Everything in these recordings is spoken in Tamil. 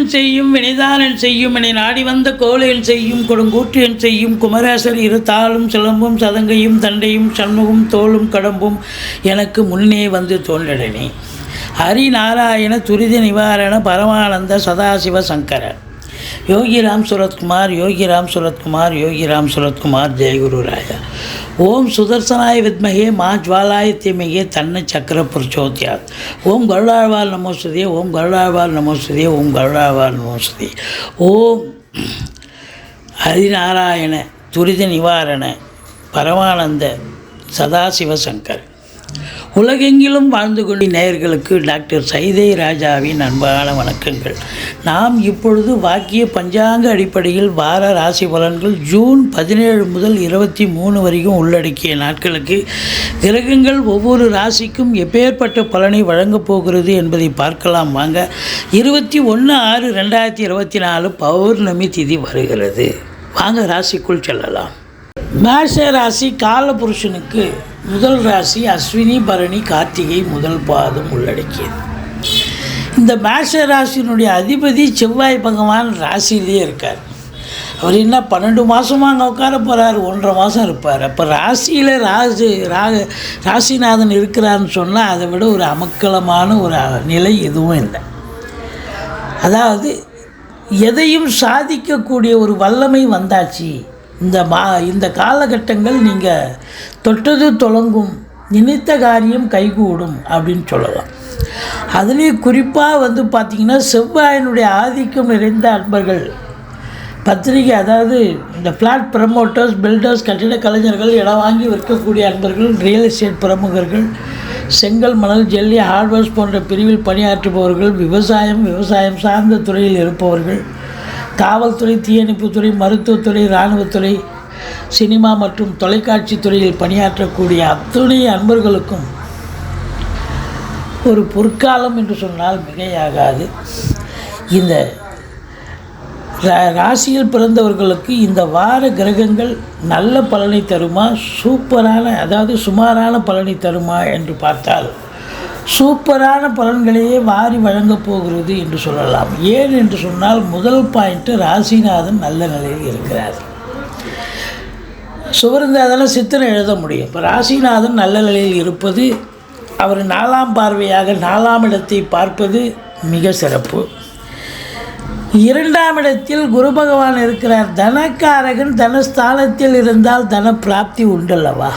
கோலன் செய்யும் வினைதானன் செய்யும் என நாடி வந்த கோலையில் செய்யும் கொடுங்கூற்றியன் செய்யும் குமரேசர் இரு தாளும் சிலம்பும் சதங்கையும் தண்டையும் சண்முகம் தோளும் கடம்பும் எனக்கு முன்னே வந்து தோன்றடனே ஹரிநாராயண துரித நிவாரண பரமானந்த சதாசிவ சங்கர. யோகிராம் சுரத்குமார் யோகிராம் சுரத்குமார் யோகிராம் சுரத்குமார் ஜெயகுரு ராஜா. ஓம் சுதர்சனாய வித்மகே மா ஜுவாலாய தீமகே தன்ன சக்கர புருஷோத்யாத். ஓம் கருடாழ்வார் நமோஸ்துதே ஓம் கருடாழ்வார் நமோஸ்துதே ஓம் கருடாழ்வார் நமோஸ்துதே. ஓம் ஹரிநாராயண துரித நிவாரண பரமானந்த சதாசிவசங்கர் உலகெங்கிலும் வாழ்ந்து கொண்ட நேயர்களுக்கு டாக்டர் சைதை ராஜாவின் அன்பான வணக்கங்கள். நாம் இப்பொழுது வாக்கிய பஞ்சாங்க அடிப்படையில் வார ராசி பலன்கள் ஜூன் பதினேழு முதல் இருபத்தி மூணு வரைக்கும் உள்ளடக்கிய நாட்களுக்கு கிரகங்கள் ஒவ்வொரு ராசிக்கும் எப்பேற்பட்ட பலனை வழங்கப் போகிறது என்பதை பார்க்கலாம் வாங்க. இருபத்தி ஒன்று ஆறு ரெண்டாயிரத்தி இருபத்தி நாலு பௌர்ணமி திதி வருகிறது. வாங்க ராசிக்குள் செல்லலாம். மேஷ ராசி காலபுருஷனுக்கு முதல் ராசி அஸ்வினி பரணி கார்த்திகை முதல் பாதம் உள்ளடக்கியது. இந்த மேஷ ராசியினுடைய அதிபதி செவ்வாய் பகவான் ராசியிலேயே இருக்கார். அவர் என்ன பன்னெண்டு மாதமாக அங்கே உட்கார போகிறார் ஒன்றரை மாதம் இருப்பார். அப்போ ராசியில் ராசி ராக ராசிநாதன் இருக்கிறாருன்னு சொன்னால் அதை விட ஒரு அமக்கலமான ஒரு நிலை எதுவும் இல்லை. அதாவது எதையும் சாதிக்கக்கூடிய ஒரு வல்லமை வந்தாச்சு. இந்த மா இந்த காலகட்டங்கள் நீங்கள் தொட்டது தொடங்கும் நினைத்த காரியம் கைகூடும் அப்படின்னு சொல்லலாம். அதுலேயும் குறிப்பாக வந்து பார்த்திங்கன்னா செவ்வாயினுடைய ஆதிக்கம் நிறைந்த அன்பர்கள் பத்திரிகை அதாவது இந்த ஃப்ளாட் ப்ரமோட்டர்ஸ் பில்டர்ஸ் கட்டிட கலைஞர்கள் இடம் வாங்கி விற்கக்கூடிய அன்பர்கள் ரியல் எஸ்டேட் பிரமுகர்கள் செங்கல் மணல் ஜெல்லி ஹார்ட்வேர்ஸ் போன்ற பிரிவில் பணியாற்றுபவர்கள் விவசாயம் விவசாயம் சார்ந்த துறையில் இருப்பவர்கள் காவல்துறை தீயணைப்புத்துறை மருத்துவத்துறை இராணுவத்துறை சினிமா மற்றும் தொலைக்காட்சி துறையில் பணியாற்றக்கூடிய அத்துணை அன்பர்களுக்கும் ஒரு பொற்காலம் என்று சொன்னால் மிகையாகாது. இந்த ரா- ராசியில் பிறந்தவர்களுக்கு இந்த வார கிரகங்கள் நல்ல பலனை தருமா? சூப்பரான அதாவது சுமாரான பலனை தருமா என்று பார்த்தால் சூப்பரான பலன்களையே வாரி வழங்கப் போகிறது என்று சொல்லலாம். ஏன் என்று சொன்னால் முதல் பாயிண்ட்டு ராசிநாதன் நல்ல நிலையில் இருக்கிறார். சுவருந்தாதான சித்திரை எழுத முடியும். இப்போ ராசிநாதன் நல்ல நிலையில் இருப்பது அவர் நாலாம் பார்வையாக நாலாம் இடத்தை பார்ப்பது மிக சிறப்பு. இரண்டாம் இடத்தில் குரு பகவான் இருக்கிறார். தனக்காரகன் தனஸ்தானத்தில் இருந்தால் தன பிராப்தி உண்டல்லவா?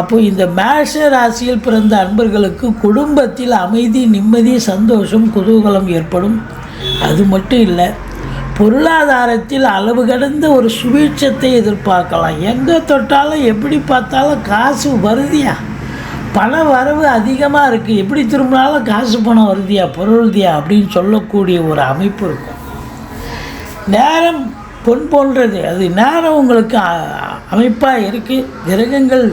அப்போ இந்த மேஷ ராசியில் பிறந்த அன்பர்களுக்கு குடும்பத்தில் அமைதி நிம்மதி சந்தோஷம் குதூகலம் ஏற்படும். அது மட்டும் இல்லை பொருளாதாரத்தில் அளவு கடந்த ஒரு சுபீட்சத்தை எதிர்பார்க்கலாம். எங்கே தொட்டாலும் எப்படி பார்த்தாலும் காசு வருதியா? பண வரவு அதிகமாக இருக்குது எப்படி திரும்பினாலும் காசு பணம் வருதியா? பொருள்தியா அப்படின்னு சொல்லக்கூடிய ஒரு அமைப்பு இருக்கும். நேரம் பொன் போன்றது. அது நேரம் உங்களுக்கு அமைப்பாக இருக்குது கிரகங்கள்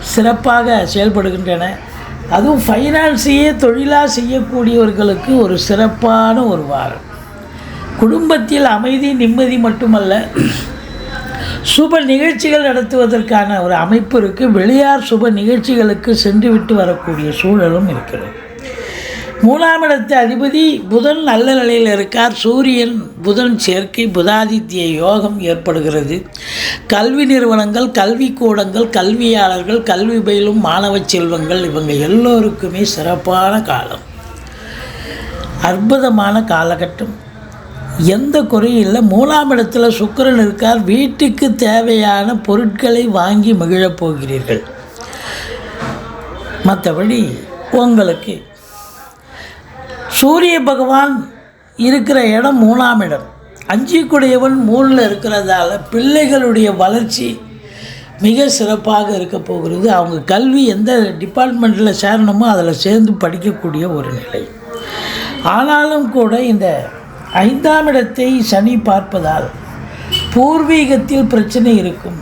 சிறப்பாக செயல்படுகின்றன. அதுவும் ஃபைனான்ஸையே தொழிலாக செய்யக்கூடியவர்களுக்கு ஒரு சிறப்பான ஒரு வாரம். குடும்பத்தில் அமைதி நிம்மதி மட்டுமல்ல சுப நிகழ்ச்சிகள் நடத்துவதற்கான ஒரு அமைப்பு இருக்குது வெளியார் சுப நிகழ்ச்சிகளுக்கு சென்று விட்டு வரக்கூடிய சூழலும் இருக்கிறது. மூணாம் இடத்து அதிபதி புதன் நல்ல நிலையில் இருக்கார். சூரியன் புதன் சேர்க்கை புதாதித்ய யோகம் ஏற்படுகிறது. கல்வி நிறுவனங்கள் கல்விக்கூடங்கள் கல்வியாளர்கள் கல்வி பயிலும் மாணவ செல்வங்கள் இவங்க எல்லோருக்குமே சிறப்பான காலம். அற்புதமான காலகட்டம். எந்த குறையும் இல்லை. மூணாம் இடத்துல சுக்கரன் இருக்கார். வீட்டுக்கு தேவையான பொருட்களை வாங்கி மகிழப் போகிறீர்கள். மற்றபடி உங்களுக்கு சூரிய பகவான் இருக்கிற இடம் மூணாம் இடம். அஞ்சிக்குடையவன் மூணில் இருக்கிறதால பிள்ளைகளுடைய வளர்ச்சி மிக சிறப்பாக இருக்க போகிறது. அவங்க கல்வி எந்த டிபார்ட்மெண்ட்டில் சேரணுமோ அதில் சேர்ந்து படிக்கக்கூடிய ஒரு நிலை. ஆனாலும் கூட இந்த ஐந்தாம் இடத்தை சனி பார்ப்பதால் பூர்வீகத்தில் பிரச்சனை இருக்கும்.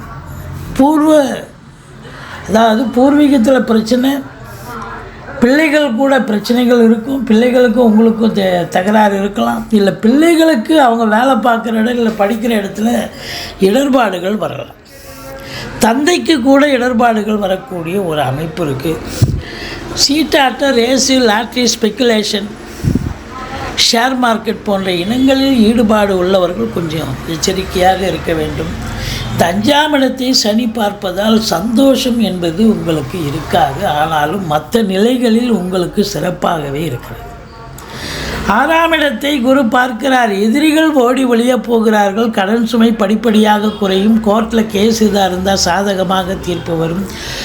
பூர்வ அதாவது பூர்வீகத்தில் பிரச்சனை பிள்ளைகள் கூட பிரச்சனைகள் இருக்கும் பிள்ளைகளுக்கும் உங்களுக்கும் த தகராறு இருக்கலாம். இல்லை பிள்ளைகளுக்கு அவங்க வேலை பார்க்குற இடம் இல்லை படிக்கிற இடத்துல இடர்பாடுகள் வரலாம். தந்தைக்கு கூட இடர்பாடுகள் வரக்கூடிய ஒரு அமைப்பு இருக்குது சீட்டாட்டம் race lottery speculation share market போன்ற இனங்களில் ஈடுபாடு உள்ளவர்கள் கொஞ்சம் எச்சரிக்கையாக இருக்க வேண்டும். தஞ்சாமிடத்தை சனி பார்ப்பதால் சந்தோஷம் என்பது உங்களுக்கு இருக்காது. ஆனாலும் மற்ற நிலைகளில் உங்களுக்கு சிறப்பாகவே இருக்கிறது. ஆறாம் இடத்தை குரு பார்க்கிறார். எதிரிகள் ஓடி ஒளிய போகிறார்கள். கடன் சுமை படிப்படியாக குறையும். கோர்ட்டில் கேஸ் இதாக இருந்தால் சாதகமாக தீர்ப்பு வரும்.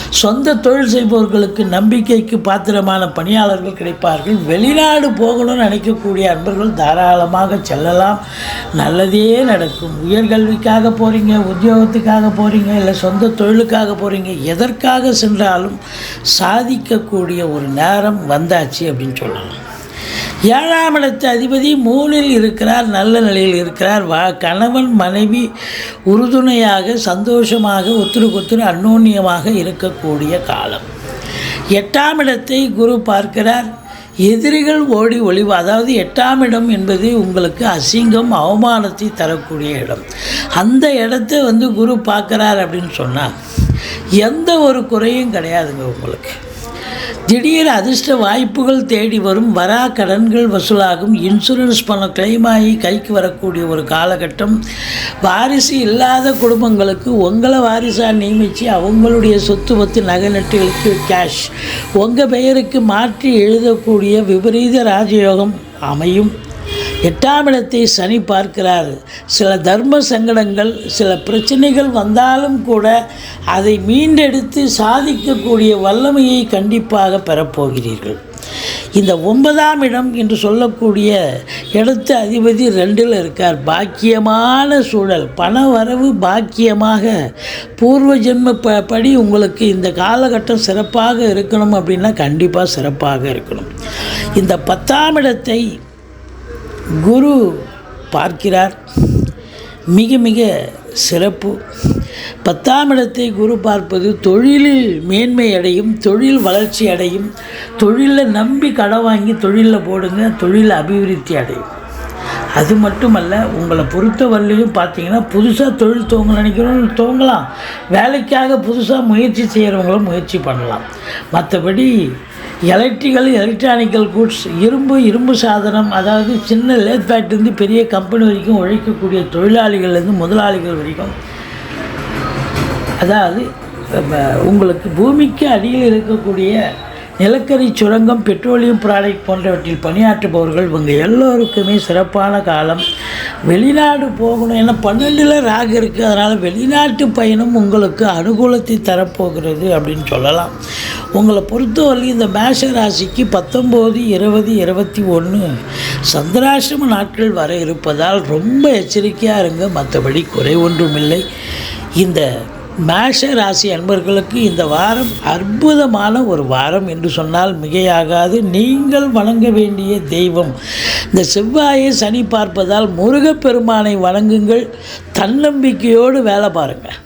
சொந்த தொழில் செய்பவர்களுக்கு நம்பிக்கைக்கு பாத்திரமான பணியாளர்கள் கிடைப்பார்கள். வெளிநாடு போகணும்னு நினைக்கக்கூடிய அன்பர்கள் தாராளமாக செல்லலாம். நல்லதே நடக்கும். உயர்கல்விக்காக போகிறீங்க உத்தியோகத்துக்காக போகிறீங்க இல்லை சொந்த தொழிலுக்காக போகிறீங்க எதற்காக சென்றாலும் சாதிக்கக்கூடிய ஒரு நேரம் வந்தாச்சு அப்படின்னு சொல்லலாம். ஏழாம் இடத்து அதிபதி மூலில் இருக்கிறார் நல்ல நிலையில் இருக்கிறார். வா கணவன் மனைவி உறுதுணையாக சந்தோஷமாக ஒத்துருக்கொத்துரு அந்நோன்யமாக இருக்கக்கூடிய காலம். எட்டாம் இடத்தை குரு பார்க்கிறார். எதிரிகள் ஓடி ஒளிவு அதாவது எட்டாம் இடம் என்பது உங்களுக்கு அசிங்கம் அவமானத்தை தரக்கூடிய இடம். அந்த இடத்த வந்து குரு பார்க்குறார் அப்படின்னு சொன்னால் எந்த ஒரு குறையும் கிடையாதுங்க உங்களுக்கு. திடீர் அதிர்ஷ்ட வாய்ப்புகள் தேடி வரும் வரா கடன்கள் வசூலாகும். இன்சூரன்ஸ் பணம் claim ஆகி கைக்கு வரக்கூடிய ஒரு காலகட்டம். வாரிசு இல்லாத குடும்பங்களுக்கு உங்களை வாரிசாக நியமித்து அவங்களுடைய சொத்து பத்து நகை நட்டுகளுக்கு கேஷ் உங்கள் பெயருக்கு மாற்றி எழுதக்கூடிய விபரீத ராஜயோகம் அமையும். எட்டாம் இடத்தை சனி பார்க்கிறார். சில தர்ம சங்கடங்கள் சில பிரச்சனைகள் வந்தாலும் கூட அதை மீண்டெடுத்து சாதிக்கக்கூடிய வல்லமையை கண்டிப்பாக பெறப்போகிறீர்கள். இந்த ஒன்பதாம் இடம் என்று சொல்லக்கூடிய இடத்த அதிபதி ரெண்டில் இருக்கார். பாக்கியமான சூழல் பண வரவு பாக்கியமாக பூர்வ ஜென்ம ப படி உங்களுக்கு இந்த காலகட்டம் சிறப்பாக இருக்கணும் அப்படின்னா கண்டிப்பாக சிறப்பாக இருக்கணும். இந்த பத்தாம் இடத்தை குரு பார்க்கிறார். மிக மிக சிறப்பு. பத்தாம் இடத்தை குரு பார்ப்பது தொழிலில் மேன்மை அடையும் தொழில் வளர்ச்சி அடையும். தொழிலில் நம்பி கடன் வாங்கி தொழிலில் போடுங்க தொழில் அபிவிருத்தி அடையும். அது மட்டுமல்ல உங்களை பொறுத்த வரலையும் பார்த்தீங்கன்னா புதுசாக தொழில் துவங்க நினைக்கிறவங்க துவங்கலாம். வேலைக்காக புதுசாக முயற்சி செய்கிறவங்களும் முயற்சி பண்ணலாம். மற்றபடி எலக்ட்ரிக்கல் எலக்ட்ரானிக்கல் கூட்ஸ் இரும்பு இரும்பு சாதனம் அதாவது சின்ன லேத் ஃபேக்ட்ரிலேருந்து பெரிய கம்பெனி வரைக்கும் உழைக்கக்கூடிய தொழிலாளிகள்லேருந்து முதலாளிகள் வரைக்கும். அதாவது உங்களுக்கு பூமிக்கு அடியில் இருக்கக்கூடிய நிலக்கரி சுரங்கம் பெட்ரோலியம் ப்ராடக்ட் போன்றவற்றில் பணியாற்றுபவர்கள் இவங்க எல்லோருக்குமே சிறப்பான காலம். வெளிநாடு போகணும் ஏன்னா பன்னெண்டில் ராகு இருக்குது அதனால் வெளிநாட்டு பயணம் உங்களுக்கு அனுகூலத்தை தரப்போகிறது அப்படின்னு சொல்லலாம். உங்களை பொறுத்தவரை இந்த மேஷ ராசிக்கு பத்தொம்போது இருபது இருபத்தி ஒன்று சந்திராசிரம நாட்கள் வர இருப்பதால் ரொம்ப எச்சரிக்கையாக இருங்க. மற்றபடி குறை ஒன்றுமில்லை. இந்த மேஷ ராசி அன்பர்களுக்கு இந்த வாரம் அற்புதமான ஒரு வாரம் என்று சொன்னால் மிகையாகாது. நீங்கள் வணங்க வேண்டிய தெய்வம். இந்த செவ்வாயை சனி பார்ப்பதால் முருகப்பெருமானை வணங்குங்கள். தன்னம்பிக்கையோடு வேலை பாருங்கள்